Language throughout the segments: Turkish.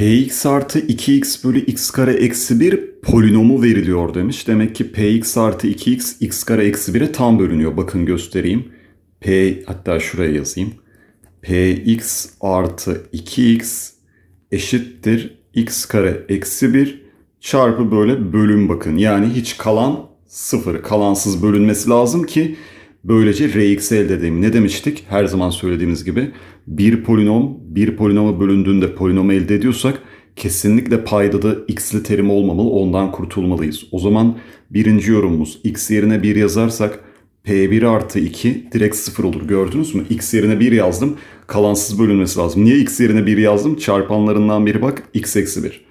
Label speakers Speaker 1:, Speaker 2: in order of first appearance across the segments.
Speaker 1: px artı 2x bölü x kare eksi 1 polinomu veriliyor demiş. Demek ki px artı 2x x kare eksi 1'e tam bölünüyor. Bakın göstereyim. p hatta şuraya yazayım. px artı 2x eşittir x kare eksi 1 çarpı böyle bölüm bakın. Yani hiç kalan sıfır. Kalansız bölünmesi lazım ki böylece rx'i elde edelim. Ne demiştik? Her zaman söylediğimiz gibi bir polinom bir polinoma bölündüğünde polinomu elde ediyorsak kesinlikle payda da x'li terim olmamalı. Ondan kurtulmalıyız. O zaman birinci yorumumuz x yerine 1 yazarsak P1 artı 2 direkt 0 olur. Gördünüz mü? X yerine 1 yazdım. Kalansız bölünmesi lazım. Niye x yerine 1 yazdım? Çarpanlarından biri bak x eksi 1.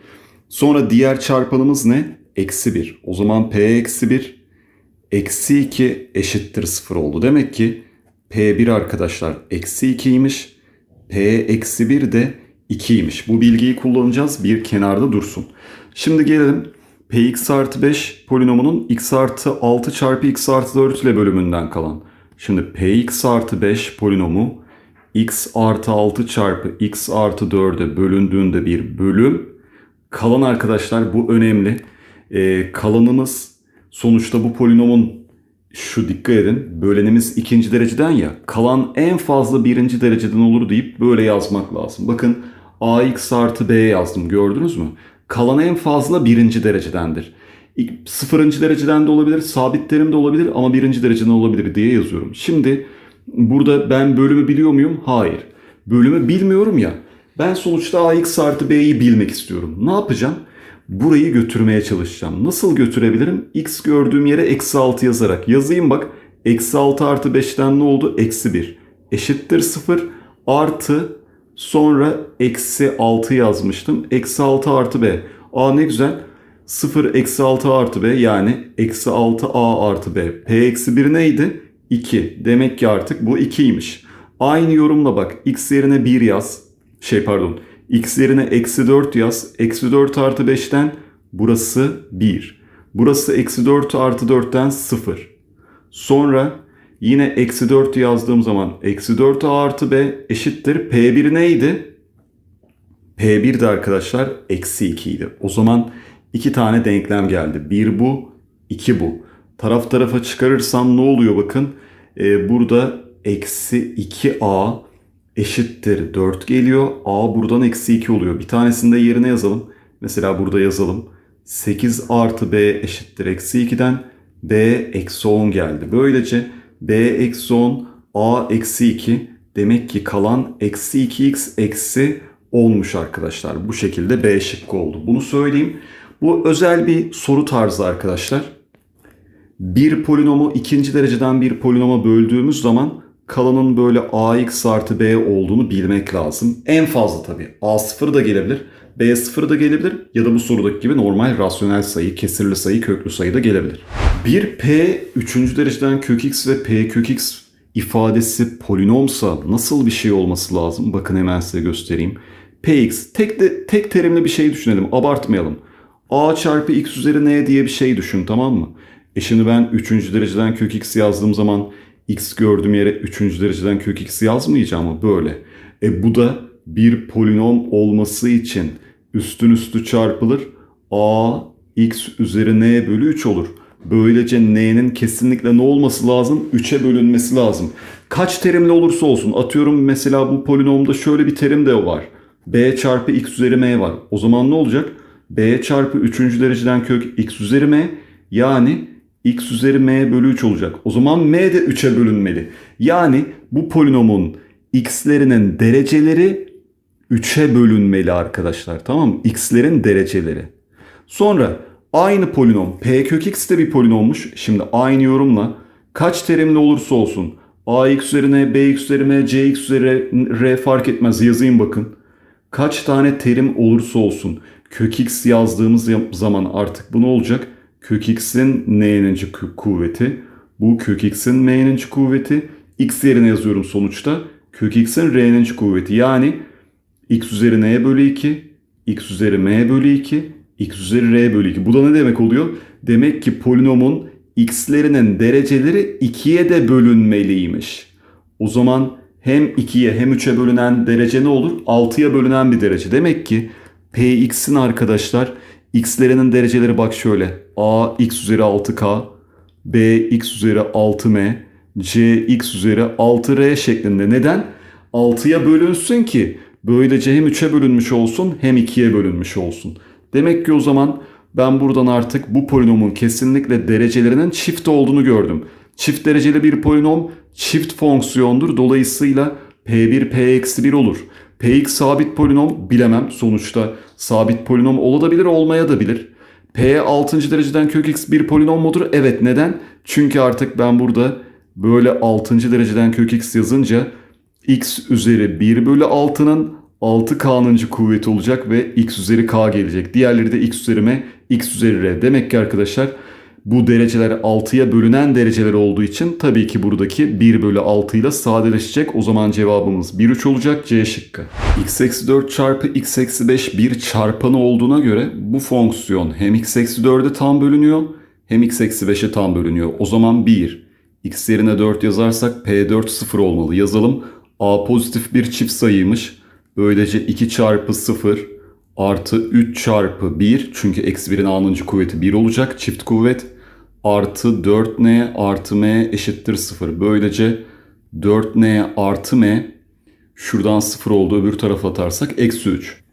Speaker 1: Sonra diğer çarpanımız ne? Eksi 1. O zaman P eksi 1 eksi 2 eşittir 0 oldu. Demek ki P1 arkadaşlar eksi 2'ymiş. P eksi 1 de 2'ymiş. Bu bilgiyi kullanacağız. Bir kenarda dursun. Şimdi gelelim Px artı 5 polinomunun x artı 6 çarpı x artı 4 ile bölümünden kalan. Şimdi Px artı 5 polinomu x artı 6 çarpı x artı 4'e bölündüğünde bir bölüm. Kalan arkadaşlar bu önemli. Ee, kalanımız sonuçta bu polinomun şu dikkat edin bölenimiz ikinci dereceden ya kalan en fazla birinci dereceden olur deyip böyle yazmak lazım. Bakın ax artı b yazdım gördünüz mü? Kalan en fazla birinci derecedendir. Sıfırıncı dereceden de olabilir, sabit terim de olabilir ama birinci dereceden olabilir diye yazıyorum. Şimdi burada ben bölümü biliyor muyum? Hayır. Bölümü bilmiyorum ya. Ben sonuçta ax artı b'yi bilmek istiyorum. Ne yapacağım? Burayı götürmeye çalışacağım. Nasıl götürebilirim? x gördüğüm yere eksi 6 yazarak. Yazayım bak. Eksi 6 artı 5'ten ne oldu? Eksi 1. Eşittir 0 artı sonra eksi 6 yazmıştım. Eksi 6 artı b. Aa ne güzel. 0 eksi 6 artı b yani eksi 6 a artı b. p eksi 1 neydi? 2. Demek ki artık bu 2'ymiş. Aynı yorumla bak. x yerine 1 yaz. Şey pardon. X yerine eksi 4 yaz. Eksi 4 artı 5'ten burası 1. Burası eksi 4 artı 4'ten 0. Sonra yine eksi 4 yazdığım zaman eksi 4 a artı b eşittir. P1 neydi? P1 de arkadaşlar eksi 2 idi. O zaman iki tane denklem geldi. Bir bu, iki bu. Taraf tarafa çıkarırsam ne oluyor bakın. Ee, burada eksi 2a eşittir 4 geliyor. A buradan eksi 2 oluyor. Bir tanesini de yerine yazalım. Mesela burada yazalım. 8 artı b eşittir eksi 2'den b eksi 10 geldi. Böylece b eksi 10 a eksi 2 demek ki kalan eksi 2x eksi 10'muş arkadaşlar. Bu şekilde b şıkkı oldu. Bunu söyleyeyim. Bu özel bir soru tarzı arkadaşlar bir polinomu ikinci dereceden bir polinoma böldüğümüz zaman kalanın böyle ax artı b olduğunu bilmek lazım. En fazla tabii a0 da gelebilir, b0 da gelebilir ya da bu sorudaki gibi normal rasyonel sayı, kesirli sayı, köklü sayı da gelebilir. Bir p üçüncü dereceden kök x ve p kök x ifadesi polinomsa nasıl bir şey olması lazım? Bakın hemen size göstereyim. px tek de tek terimli bir şey düşünelim, abartmayalım. a çarpı x üzeri n diye bir şey düşün tamam mı? E şimdi ben 3. dereceden kök x yazdığım zaman x gördüğüm yere 3. dereceden kök x yazmayacağım mı? Böyle. E bu da bir polinom olması için üstün üstü çarpılır. a x üzeri n bölü 3 olur. Böylece n'nin kesinlikle ne olması lazım? 3'e bölünmesi lazım. Kaç terimli olursa olsun atıyorum mesela bu polinomda şöyle bir terim de var. b çarpı x üzeri m var. O zaman ne olacak? b çarpı 3. dereceden kök x üzeri m yani x üzeri m bölü 3 olacak. O zaman m de 3'e bölünmeli. Yani bu polinomun x'lerinin dereceleri 3'e bölünmeli arkadaşlar. Tamam mı? x'lerin dereceleri. Sonra aynı polinom p kök x de bir polinommuş. Şimdi aynı yorumla kaç terimli olursa olsun ax üzerine bx üzerine cx üzeri r fark etmez yazayım bakın. Kaç tane terim olursa olsun kök x yazdığımız zaman artık bu ne olacak? Kök x'in n'ninci kuvveti. Bu kök x'in m'ninci kuvveti. x yerine yazıyorum sonuçta. Kök x'in r'ninci kuvveti. Yani x üzeri n bölü 2, x üzeri m bölü 2, x üzeri r bölü 2. Bu da ne demek oluyor? Demek ki polinomun x'lerinin dereceleri 2'ye de bölünmeliymiş. O zaman hem 2'ye hem 3'e bölünen derece ne olur? 6'ya bölünen bir derece. Demek ki Px'in arkadaşlar x'lerinin dereceleri bak şöyle. A x üzeri 6k, B x üzeri 6m, C x üzeri 6r şeklinde. Neden? 6'ya bölünsün ki böylece hem 3'e bölünmüş olsun hem 2'ye bölünmüş olsun. Demek ki o zaman ben buradan artık bu polinomun kesinlikle derecelerinin çift olduğunu gördüm. Çift dereceli bir polinom çift fonksiyondur. Dolayısıyla P1 P-1 olur. Px sabit polinom bilemem. Sonuçta sabit polinom olabilir olmaya da bilir. P 6. dereceden kök x bir polinom mudur? Evet neden? Çünkü artık ben burada böyle 6. dereceden kök x yazınca x üzeri 1 bölü 6'nın 6k'nıncı kuvveti olacak ve x üzeri k gelecek. Diğerleri de x üzeri m, x üzeri r. Demek ki arkadaşlar bu dereceler 6'ya bölünen dereceler olduğu için tabii ki buradaki 1 bölü 6 ile sadeleşecek. O zaman cevabımız 1 3 olacak C şıkkı. x eksi 4 çarpı x eksi 5 bir çarpanı olduğuna göre bu fonksiyon hem x eksi 4'e tam bölünüyor hem x eksi 5'e tam bölünüyor. O zaman 1. x yerine 4 yazarsak p4 0 olmalı. Yazalım. a pozitif bir çift sayıymış. Böylece 2 çarpı 0 artı 3 çarpı 1 çünkü eksi 1'in a'nıncı kuvveti 1 olacak çift kuvvet artı 4n artı m eşittir 0. Böylece 4n artı m şuradan 0 oldu öbür tarafa atarsak eksi 3.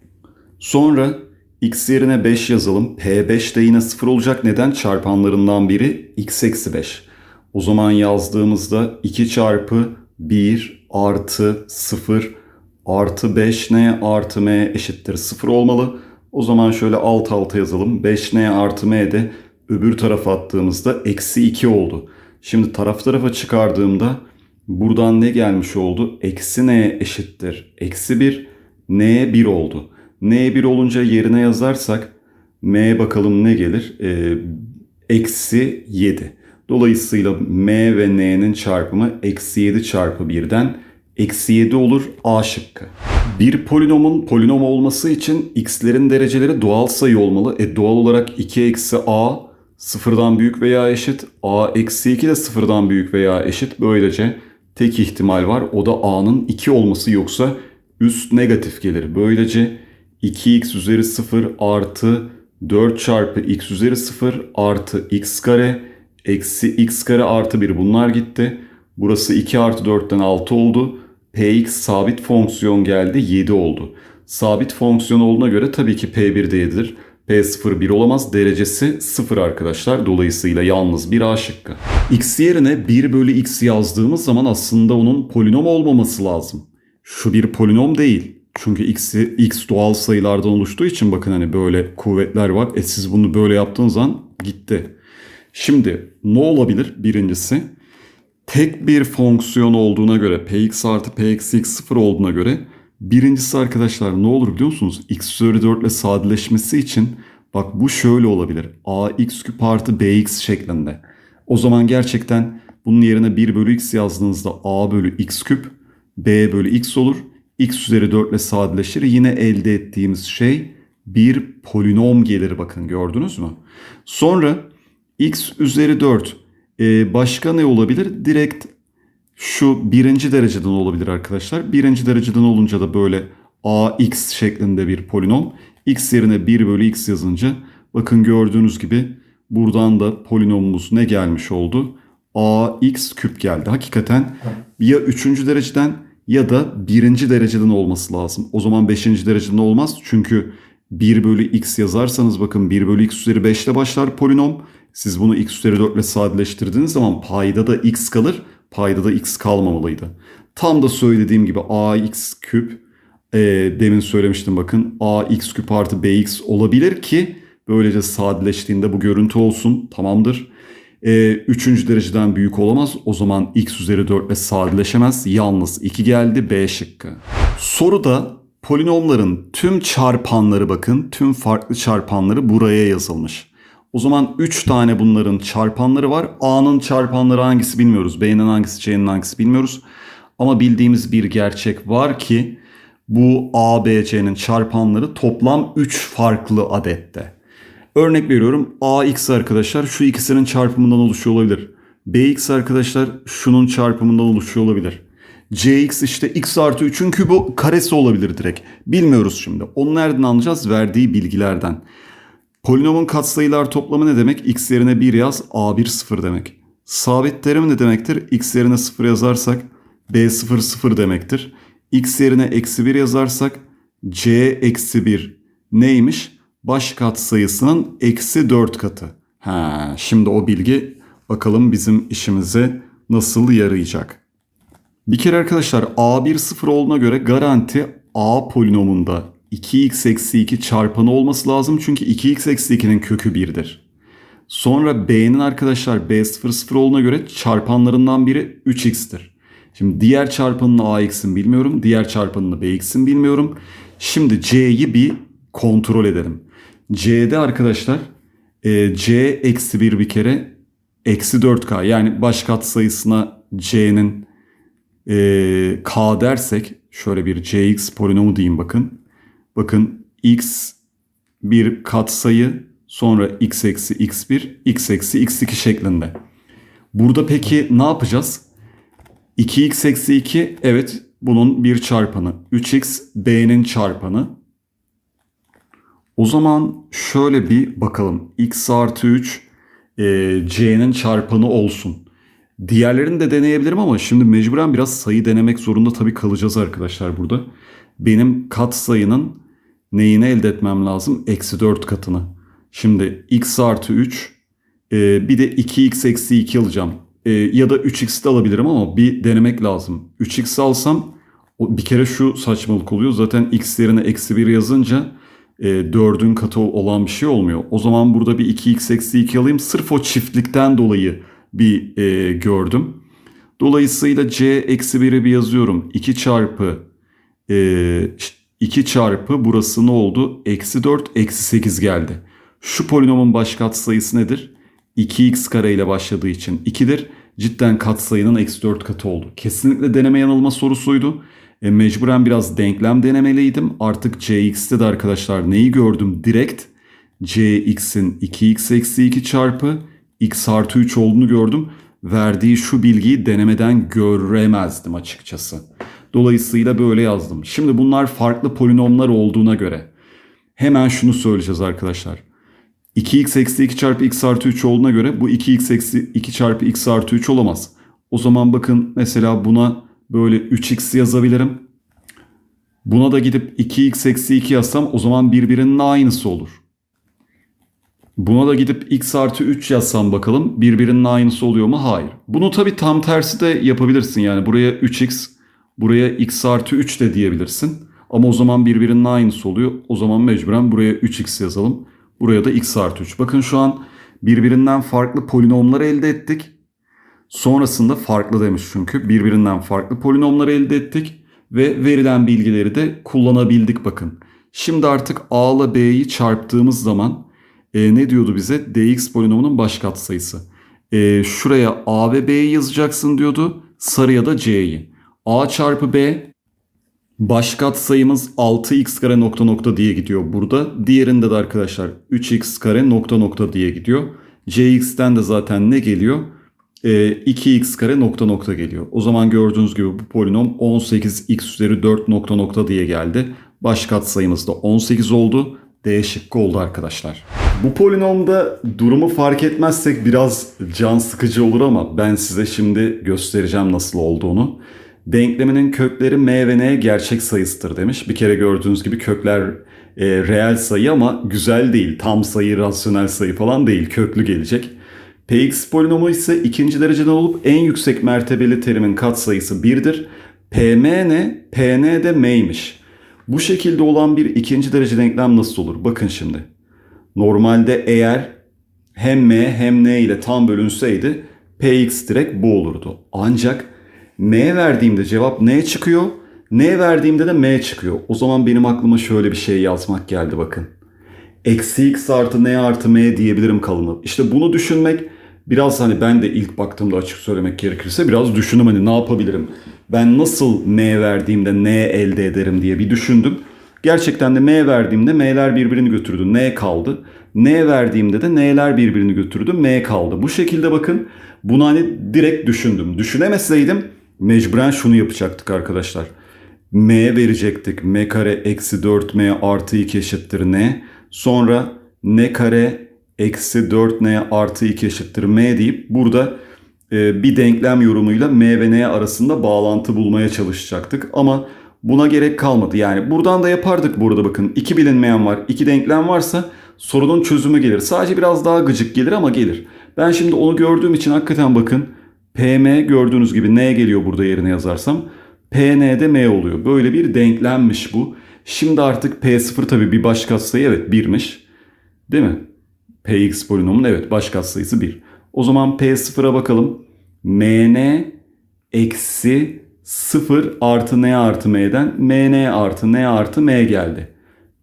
Speaker 1: Sonra x yerine 5 yazalım. P5 de yine 0 olacak. Neden? Çarpanlarından biri x eksi 5. O zaman yazdığımızda 2 çarpı 1 artı 0 artı 5n artı m eşittir 0 olmalı. O zaman şöyle alt alta yazalım. 5n artı m de öbür tarafa attığımızda eksi 2 oldu. Şimdi taraf tarafa çıkardığımda buradan ne gelmiş oldu? Eksi n eşittir. Eksi 1 n 1 oldu. n 1 olunca yerine yazarsak m bakalım ne gelir? Ee, eksi 7. Dolayısıyla m ve n'nin çarpımı eksi 7 çarpı 1'den eksi 7 olur A şıkkı. Bir polinomun polinom olması için x'lerin dereceleri doğal sayı olmalı. E doğal olarak 2 eksi a sıfırdan büyük veya eşit. a eksi 2 de sıfırdan büyük veya eşit. Böylece tek ihtimal var. O da a'nın 2 olması yoksa üst negatif gelir. Böylece 2x üzeri 0 artı 4 çarpı x üzeri 0 artı x kare eksi x kare artı 1 bunlar gitti. Burası 2 artı 4'ten 6 oldu. Px sabit fonksiyon geldi 7 oldu. Sabit fonksiyon olduğuna göre tabii ki P1 de 7'dir. P0 1 olamaz. Derecesi 0 arkadaşlar. Dolayısıyla yalnız bir A şıkkı. X yerine 1 bölü x yazdığımız zaman aslında onun polinom olmaması lazım. Şu bir polinom değil. Çünkü x'i x doğal sayılardan oluştuğu için bakın hani böyle kuvvetler var. E siz bunu böyle yaptığınız zaman gitti. Şimdi ne olabilir? Birincisi tek bir fonksiyon olduğuna göre px artı px x 0 olduğuna göre birincisi arkadaşlar ne olur biliyor musunuz? x üzeri 4 ile sadeleşmesi için bak bu şöyle olabilir. ax küp artı bx şeklinde. O zaman gerçekten bunun yerine 1 bölü x yazdığınızda a bölü x küp b bölü x olur. x üzeri 4 ile sadeleşir. Yine elde ettiğimiz şey bir polinom gelir bakın gördünüz mü? Sonra x üzeri 4 ee, başka ne olabilir? Direkt şu birinci dereceden olabilir arkadaşlar. Birinci dereceden olunca da böyle ax şeklinde bir polinom. x yerine 1 bölü x yazınca bakın gördüğünüz gibi buradan da polinomumuz ne gelmiş oldu? ax küp geldi. Hakikaten ya üçüncü dereceden ya da birinci dereceden olması lazım. O zaman beşinci dereceden olmaz. Çünkü 1 bölü x yazarsanız bakın 1 bölü x üzeri 5 ile başlar polinom. Siz bunu x üzeri 4 ile sadeleştirdiğiniz zaman payda da x kalır. Payda da x kalmamalıydı. Tam da söylediğim gibi ax küp e, demin söylemiştim bakın ax küp artı bx olabilir ki böylece sadeleştiğinde bu görüntü olsun tamamdır. E, üçüncü dereceden büyük olamaz. O zaman x üzeri 4 ile sadeleşemez. Yalnız 2 geldi B şıkkı. Soruda polinomların tüm çarpanları bakın tüm farklı çarpanları buraya yazılmış. O zaman 3 tane bunların çarpanları var. A'nın çarpanları hangisi bilmiyoruz. B'nin hangisi, C'nin hangisi bilmiyoruz. Ama bildiğimiz bir gerçek var ki bu A, B, C'nin çarpanları toplam 3 farklı adette. Örnek veriyorum AX arkadaşlar şu ikisinin çarpımından oluşuyor olabilir. BX arkadaşlar şunun çarpımından oluşuyor olabilir. Cx işte x artı 3'ün kübü karesi olabilir direkt. Bilmiyoruz şimdi. Onu nereden anlayacağız? Verdiği bilgilerden. Polinomun katsayılar toplamı ne demek? X yerine 1 yaz, A1 0 demek. Sabit terim ne demektir? X yerine 0 yazarsak B0 0 demektir. X yerine eksi 1 yazarsak C eksi 1 neymiş? Baş katsayısının eksi 4 katı. Ha, şimdi o bilgi bakalım bizim işimize nasıl yarayacak. Bir kere arkadaşlar A1 sıfır olduğuna göre garanti A polinomunda 2x eksi 2 çarpanı olması lazım. Çünkü 2x eksi 2'nin kökü 1'dir. Sonra B'nin arkadaşlar B0 sıfır olduğuna göre çarpanlarından biri 3x'tir. Şimdi diğer çarpanını AX'in bilmiyorum. Diğer çarpanını BX'in bilmiyorum. Şimdi C'yi bir kontrol edelim. C'de arkadaşlar e, C eksi 1 bir kere eksi 4K yani baş katsayısına C'nin e, K dersek şöyle bir Cx polinomu diyeyim bakın. Bakın x bir katsayı sonra x eksi x1 x eksi x2 şeklinde. Burada peki ne yapacağız? 2x eksi 2 evet bunun bir çarpanı. 3x b'nin çarpanı. O zaman şöyle bir bakalım. x artı 3 e, c'nin çarpanı olsun. Diğerlerini de deneyebilirim ama şimdi mecburen biraz sayı denemek zorunda tabii kalacağız arkadaşlar burada. Benim kat sayının neyini elde etmem lazım? Eksi 4 katını. Şimdi x artı 3 e, bir de 2x eksi 2 alacağım. E, ya da 3x de alabilirim ama bir denemek lazım. 3x alsam bir kere şu saçmalık oluyor. Zaten x yerine eksi 1 yazınca e, 4'ün katı olan bir şey olmuyor. O zaman burada bir 2x eksi 2 alayım. Sırf o çiftlikten dolayı bir e, gördüm. Dolayısıyla c eksi 1'i bir yazıyorum. 2 çarpı e, 2 çarpı burası ne oldu? Eksi 4 eksi 8 geldi. Şu polinomun baş katsayısı nedir? 2x kare ile başladığı için 2'dir. Cidden katsayının eksi 4 katı oldu. Kesinlikle deneme yanılma sorusuydu. E, mecburen biraz denklem denemeliydim. Artık cx'te de arkadaşlar neyi gördüm? Direkt cx'in 2x eksi 2 çarpı x artı 3 olduğunu gördüm. Verdiği şu bilgiyi denemeden göremezdim açıkçası. Dolayısıyla böyle yazdım. Şimdi bunlar farklı polinomlar olduğuna göre hemen şunu söyleyeceğiz arkadaşlar. 2x eksi 2 çarpı x artı 3 olduğuna göre bu 2x eksi 2 çarpı x artı 3 olamaz. O zaman bakın mesela buna böyle 3x yazabilirim. Buna da gidip 2x eksi 2 yazsam o zaman birbirinin aynısı olur. Buna da gidip x artı 3 yazsam bakalım birbirinin aynısı oluyor mu? Hayır. Bunu tabi tam tersi de yapabilirsin. Yani buraya 3x, buraya x artı 3 de diyebilirsin. Ama o zaman birbirinin aynısı oluyor. O zaman mecburen buraya 3x yazalım. Buraya da x artı 3. Bakın şu an birbirinden farklı polinomlar elde ettik. Sonrasında farklı demiş çünkü. Birbirinden farklı polinomlar elde ettik. Ve verilen bilgileri de kullanabildik bakın. Şimdi artık a ile b'yi çarptığımız zaman e, ne diyordu bize? dx polinomunun baş katsayısı. E, şuraya a ve b'yi yazacaksın diyordu. Sarıya da c'yi. A çarpı b baş katsayımız 6x kare nokta nokta diye gidiyor burada. Diğerinde de arkadaşlar 3x kare nokta nokta diye gidiyor. cx'ten de zaten ne geliyor? E, 2x kare nokta nokta geliyor. O zaman gördüğünüz gibi bu polinom 18x üzeri 4 nokta nokta diye geldi. Baş katsayımız da 18 oldu. D şıkkı oldu arkadaşlar. Bu polinomda durumu fark etmezsek biraz can sıkıcı olur ama ben size şimdi göstereceğim nasıl olduğunu. Denkleminin kökleri m ve n gerçek sayısıdır demiş. Bir kere gördüğünüz gibi kökler e, reel sayı ama güzel değil. Tam sayı, rasyonel sayı falan değil. Köklü gelecek. Px polinomu ise ikinci dereceden olup en yüksek mertebeli terimin katsayısı 1'dir. Pm ne? Pn de m'ymiş. Bu şekilde olan bir ikinci derece denklem nasıl olur? Bakın şimdi. Normalde eğer hem m hem n ile tam bölünseydi px direkt bu olurdu. Ancak m verdiğimde cevap n çıkıyor. n verdiğimde de m çıkıyor. O zaman benim aklıma şöyle bir şey yazmak geldi bakın. Eksi x artı n artı m diyebilirim kalınıp. İşte bunu düşünmek biraz hani ben de ilk baktığımda açık söylemek gerekirse biraz düşündüm hani ne yapabilirim? Ben nasıl m verdiğimde n elde ederim diye bir düşündüm. Gerçekten de m verdiğimde m'ler birbirini götürdü. n kaldı. n verdiğimde de n'ler birbirini götürdü. m kaldı. Bu şekilde bakın bunu hani direkt düşündüm. Düşünemeseydim Mecburen şunu yapacaktık arkadaşlar. M verecektik. M kare eksi 4M artı 2 eşittir N. Sonra N kare eksi 4N artı 2 eşittir M deyip burada e, bir denklem yorumuyla M ve N arasında bağlantı bulmaya çalışacaktık. Ama buna gerek kalmadı. Yani buradan da yapardık burada bakın. iki bilinmeyen var, iki denklem varsa sorunun çözümü gelir. Sadece biraz daha gıcık gelir ama gelir. Ben şimdi onu gördüğüm için hakikaten bakın PM gördüğünüz gibi N geliyor burada yerine yazarsam. PN'de M oluyor. Böyle bir denklemmiş bu. Şimdi artık P0 tabii bir baş katsayı evet 1'miş. Değil mi? Px polinomun evet baş katsayısı 1. O zaman P0'a bakalım. Mn eksi 0 artı n artı m'den mn artı n artı m geldi.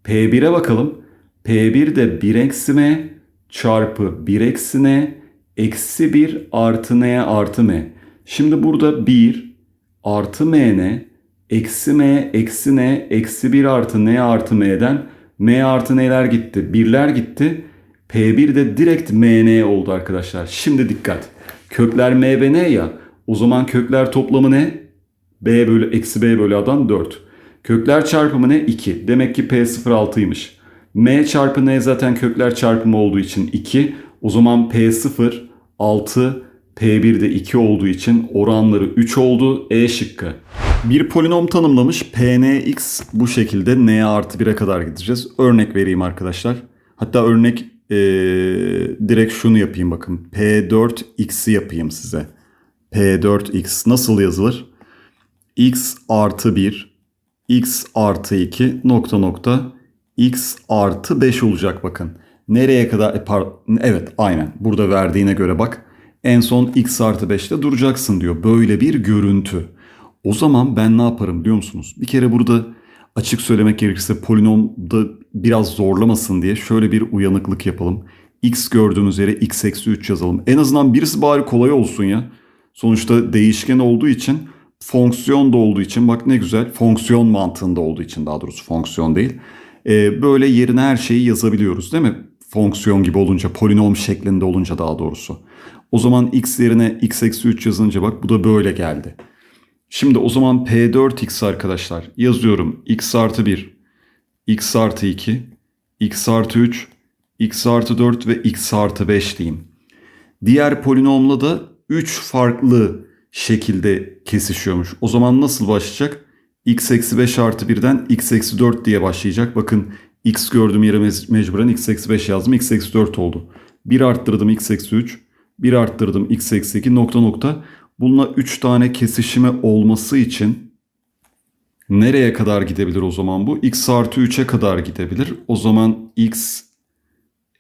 Speaker 1: P1'e bakalım. P1 de 1 eksi m çarpı 1 eksi n eksi 1 artı n artı m. Şimdi burada 1 artı mn eksi m eksi n eksi 1 artı n artı m'den m artı n'ler gitti. Birler gitti. P1 de direkt mn oldu arkadaşlar. Şimdi dikkat. Kökler m ve n ya. O zaman kökler toplamı ne? b bölü eksi b bölü a'dan 4. Kökler çarpımı ne? 2. Demek ki P0 6'ymış. m çarpı n zaten kökler çarpımı olduğu için 2. O zaman P0 6 P1 de 2 olduğu için oranları 3 oldu. E şıkkı. Bir polinom tanımlamış Pnx bu şekilde n'ye artı 1'e kadar gideceğiz. Örnek vereyim arkadaşlar. Hatta örnek ee, direkt şunu yapayım bakın. P4x'i yapayım size. P4x nasıl yazılır? x artı 1, x artı 2 nokta nokta x artı 5 olacak bakın. Nereye kadar? E, par- evet aynen burada verdiğine göre bak. En son x artı 5'te duracaksın diyor. Böyle bir görüntü. O zaman ben ne yaparım biliyor musunuz? Bir kere burada açık söylemek gerekirse polinomda biraz zorlamasın diye şöyle bir uyanıklık yapalım. x gördüğümüz yere x eksi 3 yazalım. En azından birisi bari kolay olsun ya. Sonuçta değişken olduğu için fonksiyon da olduğu için bak ne güzel fonksiyon mantığında olduğu için daha doğrusu fonksiyon değil. Ee, böyle yerine her şeyi yazabiliyoruz değil mi? Fonksiyon gibi olunca polinom şeklinde olunca daha doğrusu. O zaman x yerine x eksi 3 yazınca bak bu da böyle geldi. Şimdi o zaman P4x arkadaşlar yazıyorum x artı 1, x artı 2, x artı 3, x artı 4 ve x artı 5 diyeyim. Diğer polinomla da 3 farklı şekilde kesişiyormuş. O zaman nasıl başlayacak? x eksi 5 artı 1'den x eksi 4 diye başlayacak. Bakın x gördüğüm yere mecburen x eksi 5 yazdım. x eksi 4 oldu. 1 arttırdım x eksi 3. 1 arttırdım x eksi 2 nokta nokta. Bununla 3 tane kesişimi olması için nereye kadar gidebilir o zaman bu? x artı 3'e kadar gidebilir. O zaman x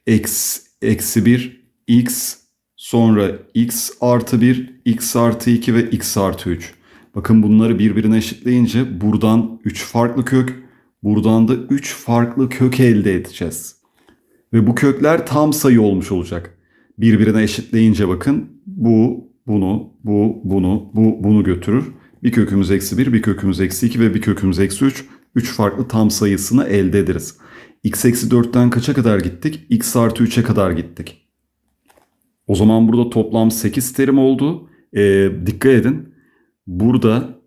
Speaker 1: eksi, eksi 1 x sonra x artı 1 x artı 2 ve x artı 3. Bakın bunları birbirine eşitleyince buradan 3 farklı kök, buradan da 3 farklı kök elde edeceğiz. Ve bu kökler tam sayı olmuş olacak. Birbirine eşitleyince bakın bu bunu, bu, bunu, bu, bunu götürür. Bir kökümüz eksi 1, bir kökümüz eksi 2 ve bir kökümüz eksi 3. 3 farklı tam sayısını elde ederiz. x eksi 4'ten kaça kadar gittik? x artı 3'e kadar gittik. O zaman burada toplam 8 terim oldu. Ee, dikkat edin. Burada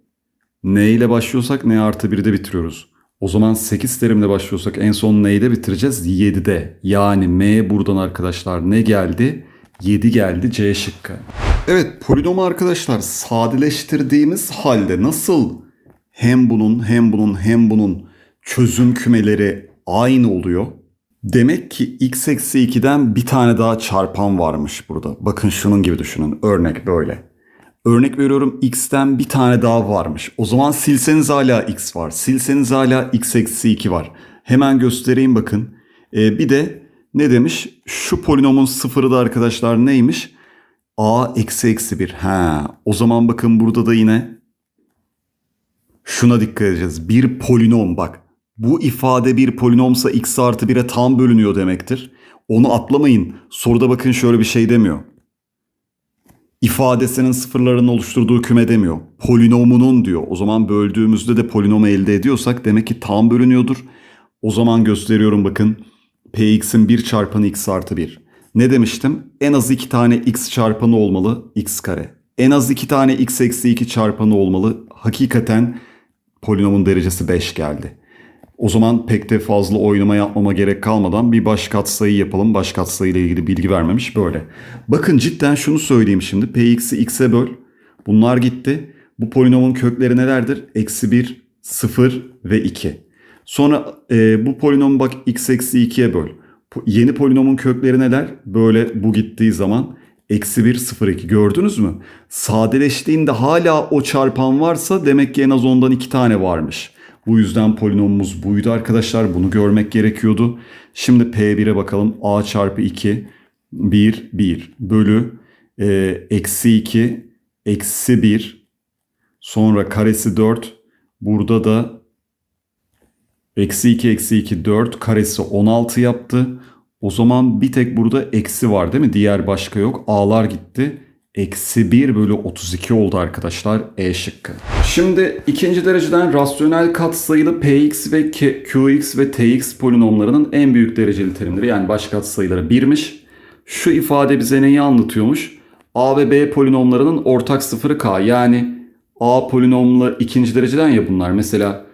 Speaker 1: n ile başlıyorsak n artı 1'de bitiriyoruz. O zaman 8 terimle başlıyorsak en son neyde bitireceğiz? 7'de. Yani m buradan arkadaşlar ne geldi? 7 geldi C şıkkı. Evet polinomu arkadaşlar sadeleştirdiğimiz halde nasıl hem bunun hem bunun hem bunun çözüm kümeleri aynı oluyor? Demek ki x eksi 2'den bir tane daha çarpan varmış burada. Bakın şunun gibi düşünün. Örnek böyle. Örnek veriyorum x'ten bir tane daha varmış. O zaman silseniz hala x var. Silseniz hala x eksi 2 var. Hemen göstereyim bakın. Ee, bir de ne demiş? Şu polinomun sıfırı da arkadaşlar neymiş? a eksi eksi 1. Ha, o zaman bakın burada da yine şuna dikkat edeceğiz. Bir polinom bak. Bu ifade bir polinomsa x artı 1'e tam bölünüyor demektir. Onu atlamayın. Soruda bakın şöyle bir şey demiyor. İfadesinin sıfırlarının oluşturduğu küme demiyor. Polinomunun diyor. O zaman böldüğümüzde de polinomu elde ediyorsak demek ki tam bölünüyordur. O zaman gösteriyorum bakın. Px'in 1 çarpanı x artı 1. Ne demiştim? En az iki tane x çarpanı olmalı x kare. En az iki tane x eksi 2 çarpanı olmalı. Hakikaten polinomun derecesi 5 geldi. O zaman pek de fazla oynama yapmama gerek kalmadan bir baş katsayı yapalım. Baş katsayı ile ilgili bilgi vermemiş böyle. Bakın cidden şunu söyleyeyim şimdi. Px'i x'e böl. Bunlar gitti. Bu polinomun kökleri nelerdir? Eksi 1, 0 ve 2. Sonra e, bu polinomu bak x eksi 2'ye böl. Yeni polinomun kökleri neler? Böyle bu gittiği zaman eksi 1, 0, 2 gördünüz mü? Sadeleştiğinde hala o çarpan varsa demek ki en az ondan iki tane varmış. Bu yüzden polinomumuz buydu arkadaşlar. Bunu görmek gerekiyordu. Şimdi P1'e bakalım. A çarpı 2 1 1 bölü e, eksi 2 eksi 1 sonra karesi 4 burada da eksi 2 eksi 2 4 karesi 16 yaptı. O zaman bir tek burada eksi var değil mi? Diğer başka yok. A'lar gitti. Eksi 1 bölü 32 oldu arkadaşlar. E şıkkı. Şimdi ikinci dereceden rasyonel katsayılı Px ve Qx ve Tx polinomlarının en büyük dereceli terimleri yani baş katsayıları 1'miş. Şu ifade bize neyi anlatıyormuş? A ve B polinomlarının ortak sıfırı K. Yani A polinomla ikinci dereceden ya bunlar. Mesela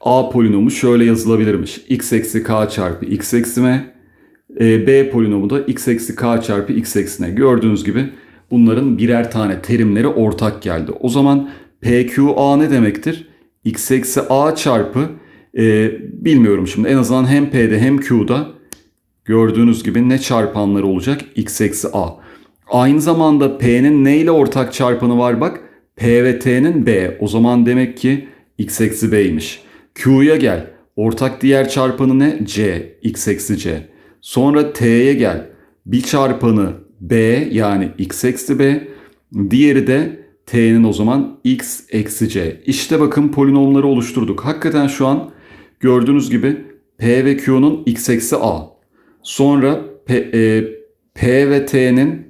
Speaker 1: A polinomu şöyle yazılabilirmiş. x eksi k çarpı x eksi m. E, B polinomu da x eksi k çarpı x eksi n. Gördüğünüz gibi bunların birer tane terimleri ortak geldi. O zaman PQA ne demektir? x eksi a çarpı e, bilmiyorum şimdi en azından hem P'de hem Q'da gördüğünüz gibi ne çarpanları olacak? x eksi a. Aynı zamanda P'nin ne ile ortak çarpanı var bak? P ve T'nin B. O zaman demek ki x eksi b'ymiş. Q'ya gel. Ortak diğer çarpanı ne? C. x eksi c. Sonra T'ye gel. Bir çarpanı B yani x eksi b. Diğeri de T'nin o zaman x eksi c. İşte bakın polinomları oluşturduk. Hakikaten şu an gördüğünüz gibi P ve Q'nun x eksi a. Sonra P, e, P ve T'nin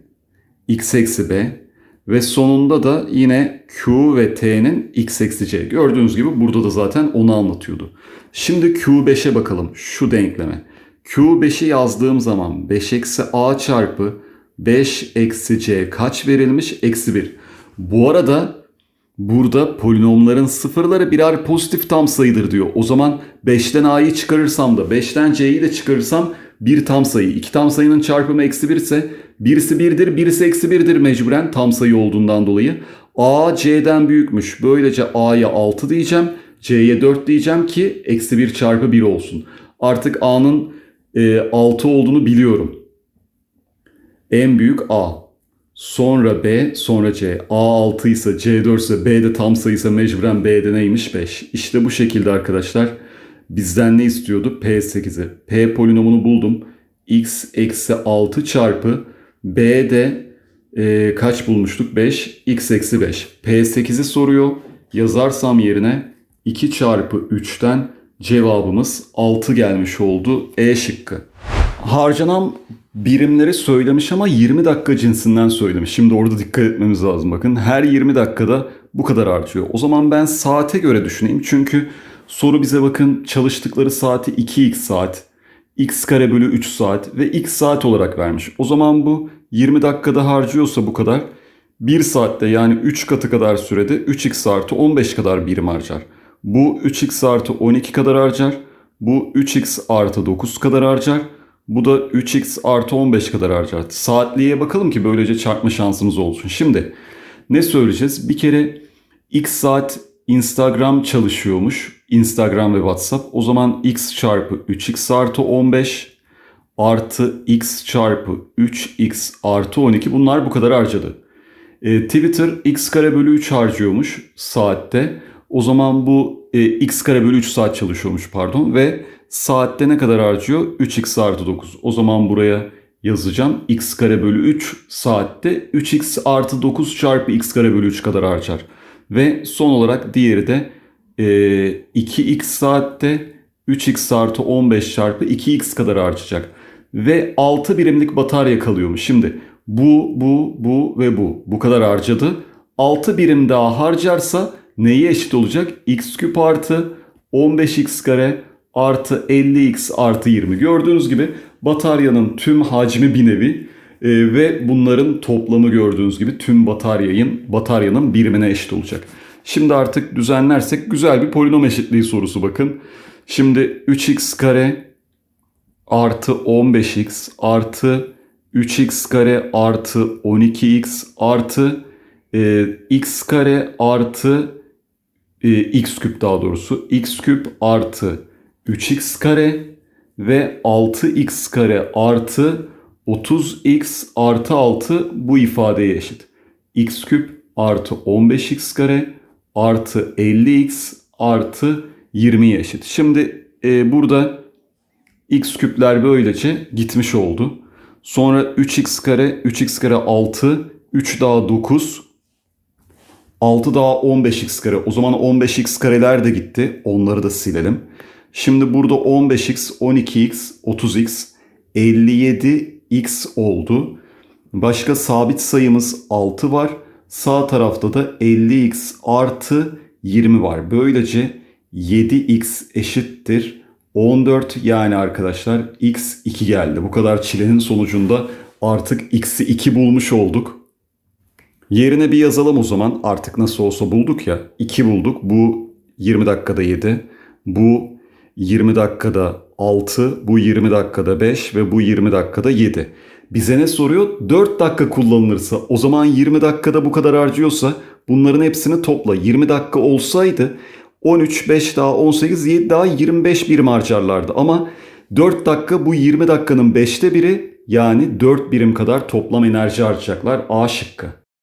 Speaker 1: x eksi b. Ve sonunda da yine Q ve T'nin x eksi c. Gördüğünüz gibi burada da zaten onu anlatıyordu. Şimdi Q5'e bakalım şu denkleme. Q5'i yazdığım zaman 5 eksi a çarpı 5 eksi c kaç verilmiş? Eksi 1. Bu arada burada polinomların sıfırları birer pozitif tam sayıdır diyor. O zaman 5'ten a'yı çıkarırsam da 5'ten c'yi de çıkarırsam bir tam sayı. İki tam sayının çarpımı eksi 1 ise birisi 1'dir birisi eksi 1'dir mecburen tam sayı olduğundan dolayı. A C'den büyükmüş. Böylece A'ya 6 diyeceğim. C'ye 4 diyeceğim ki eksi 1 çarpı 1 olsun. Artık A'nın e, 6 olduğunu biliyorum. En büyük A. Sonra B, sonra C. A 6 ise C 4 ise B de tam sayıysa mecburen B'de neymiş 5. İşte bu şekilde arkadaşlar. Bizden ne istiyordu? P8'i. P polinomunu buldum. X eksi 6 çarpı B'de e, kaç bulmuştuk? 5. X eksi 5. P8'i soruyor. Yazarsam yerine 2 çarpı 3'ten cevabımız 6 gelmiş oldu. E şıkkı. Harcanan birimleri söylemiş ama 20 dakika cinsinden söylemiş. Şimdi orada dikkat etmemiz lazım bakın. Her 20 dakikada bu kadar harcıyor. O zaman ben saate göre düşüneyim. Çünkü soru bize bakın çalıştıkları saati 2x saat, x kare bölü 3 saat ve x saat olarak vermiş. O zaman bu 20 dakikada harcıyorsa bu kadar 1 saatte yani 3 katı kadar sürede 3x artı 15 kadar birim harcar. Bu 3x artı 12 kadar harcar. Bu 3x artı 9 kadar harcar. Bu da 3x artı 15 kadar harcar. Saatliğe bakalım ki böylece çarpma şansımız olsun. Şimdi ne söyleyeceğiz? Bir kere x saat Instagram çalışıyormuş. Instagram ve WhatsApp. O zaman x çarpı 3x artı 15 artı x çarpı 3x artı 12 bunlar bu kadar harcadı. E, Twitter x kare bölü 3 harcıyormuş saatte. O zaman bu e, x kare bölü 3 saat çalışıyormuş pardon ve saatte ne kadar harcıyor? 3x artı 9. O zaman buraya yazacağım. x kare bölü 3 saatte 3x artı 9 çarpı x kare bölü 3 kadar harcar. Ve son olarak diğeri de e, 2x saatte 3x artı 15 çarpı 2x kadar harcayacak. Ve 6 birimlik batarya kalıyormuş. Şimdi bu, bu, bu ve bu. Bu kadar harcadı. 6 birim daha harcarsa neye eşit olacak? x küp artı 15x kare artı 50x artı 20. Gördüğünüz gibi bataryanın tüm hacmi bir nevi Ee, ve bunların toplamı gördüğünüz gibi tüm bataryayın bataryanın birimine eşit olacak. Şimdi artık düzenlersek güzel bir polinom eşitliği sorusu bakın. Şimdi 3x kare artı 15x artı 3x kare artı 12x artı e, x kare artı e, x küp daha doğrusu x küp artı 3x kare ve 6x kare artı 30x artı 6 bu ifadeye eşit. x küp artı 15x kare artı 50x artı 20'ye eşit. Şimdi e, burada x küpler böylece gitmiş oldu. Sonra 3x kare, 3x kare 6, 3 daha 9, 6 daha 15x kare. O zaman 15x kareler de gitti. Onları da silelim. Şimdi burada 15x, 12x, 30x, 57x oldu. Başka sabit sayımız 6 var. Sağ tarafta da 50x artı 20 var. Böylece 7x eşittir 14 yani arkadaşlar x 2 geldi. Bu kadar çilenin sonucunda artık x'i 2 bulmuş olduk. Yerine bir yazalım o zaman. Artık nasıl olsa bulduk ya. 2 bulduk. Bu 20 dakikada 7. Bu 20 dakikada 6. Bu 20 dakikada 5 ve bu 20 dakikada 7. Bize ne soruyor? 4 dakika kullanılırsa o zaman 20 dakikada bu kadar harcıyorsa bunların hepsini topla. 20 dakika olsaydı 13, 5 daha 18, 7 daha 25 birim harcarlardı. Ama 4 dakika bu 20 dakikanın 5'te biri yani 4 birim kadar toplam enerji harcayacaklar. A şıkkı.